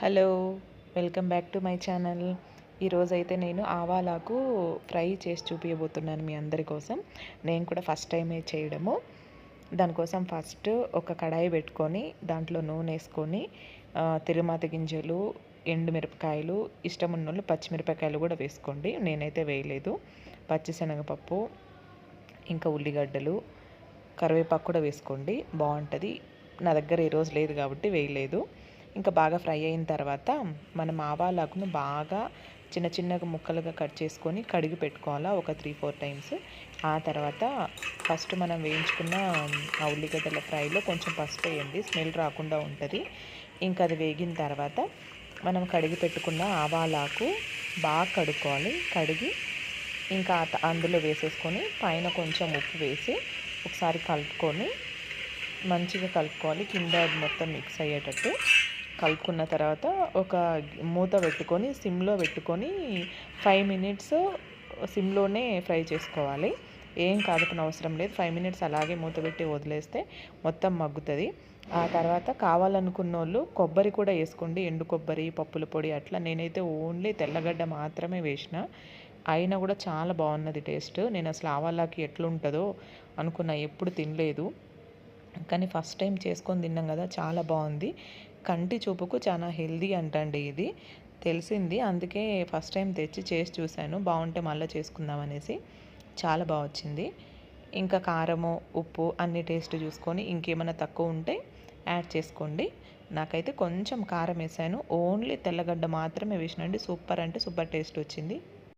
Hello welcome back to my channel. ఈరోజైతే నేను ఆవాలాకు fry చేసి చూపించబోతున్నాను మీ అందరి కోసం. నేను కూడా ఫస్ట్ టైమే చేయడము. దానికోసం ఫస్ట్ ఒక కడాయి పెట్టుకొని దాంట్లో నూనె వేసుకొని తిరుమాత గింజలు ఎండుమిరపకాయలు ఇష్టం ఉన్నోళ్ళు పచ్చిమిరపకాయలు కూడా వేసుకోండి. నేనైతే వేయలేదు. పచ్చిశనగపప్పు ఇంకా ఉల్లిగడ్డలు కరివేపాకు కూడా వేసుకోండి. బాగుంటుంది. నా దగ్గర ఈరోజు లేదు కాబట్టి వేయలేదు. ఇంకా బాగా ఫ్రై అయిన తర్వాత మనం ఆవాలాకును బాగా చిన్న చిన్నగా ముక్కలుగా కట్ చేసుకొని కడిగి పెట్టుకోవాలా ఒక త్రీ ఫోర్ టైమ్స్. ఆ తర్వాత ఫస్ట్ మనం వేయించుకున్న ఆ ఉల్లిగడ్డల ఫ్రైలో కొంచెం పసుపు వేయండి స్మెల్ రాకుండా ఉంటుంది. ఇంకా అది వేగిన తర్వాత మనం కడిగి పెట్టుకున్న ఆవాలాకు బాగా కడుక్కోవాలి. కడిగి ఇంకా అందులో వేసేసుకొని పైన కొంచెం ఉప్పు వేసి ఒకసారి కలుపుకొని మంచిగా కలుపుకోవాలి. కింద మొత్తం మిక్స్ అయ్యేటట్టు. కలుపుకున్న తర్వాత ఒక మూత పెట్టుకొని సిమ్లో పెట్టుకొని ఫైవ్ మినిట్స్ సిమ్లోనే ఫ్రై చేసుకోవాలి. ఏం కాదుకున్న అవసరం లేదు. ఫైవ్ మినిట్స్ అలాగే మూత పెట్టి వదిలేస్తే మొత్తం మగ్గుతుంది. ఆ తర్వాత కావాలనుకున్న వాళ్ళు కొబ్బరి కూడా వేసుకోండి. ఎండు కొబ్బరి పప్పుల పొడి అట్లా నేనైతే ఓన్లీ తెల్లగడ్డ మాత్రమే వేసిన. అయినా కూడా చాలా బాగున్నది టేస్ట్. నేను అసలు ఆవాలాకి ఎట్లుంటుందో అనుకున్నా ఎప్పుడు తినలేదు. కానీ ఫస్ట్ టైం చేసుకొని తిన్నాం కదా చాలా బాగుంది. కంటి చూపుకు చాలా హెల్దీ అంటండి ఇది. తెలిసింది. అందుకే ఫస్ట్ టైం తెచ్చి చేసి చూశాను. బాగుంటే మళ్ళీ చేసుకుందాం అనేసి. చాలా బాగా వచ్చింది. ఇంకా కారము ఉప్పు అన్ని టేస్ట్ చూసుకొని ఇంకేమైనా తక్కువ ఉంటే యాడ్ చేసుకోండి. నాకైతే కొంచెం కారం వేసాను. ఓన్లీ తెల్లగడ్డ మాత్రమే వేసినండి. సూపర్ అంటే సూపర్ టేస్ట్ వచ్చింది.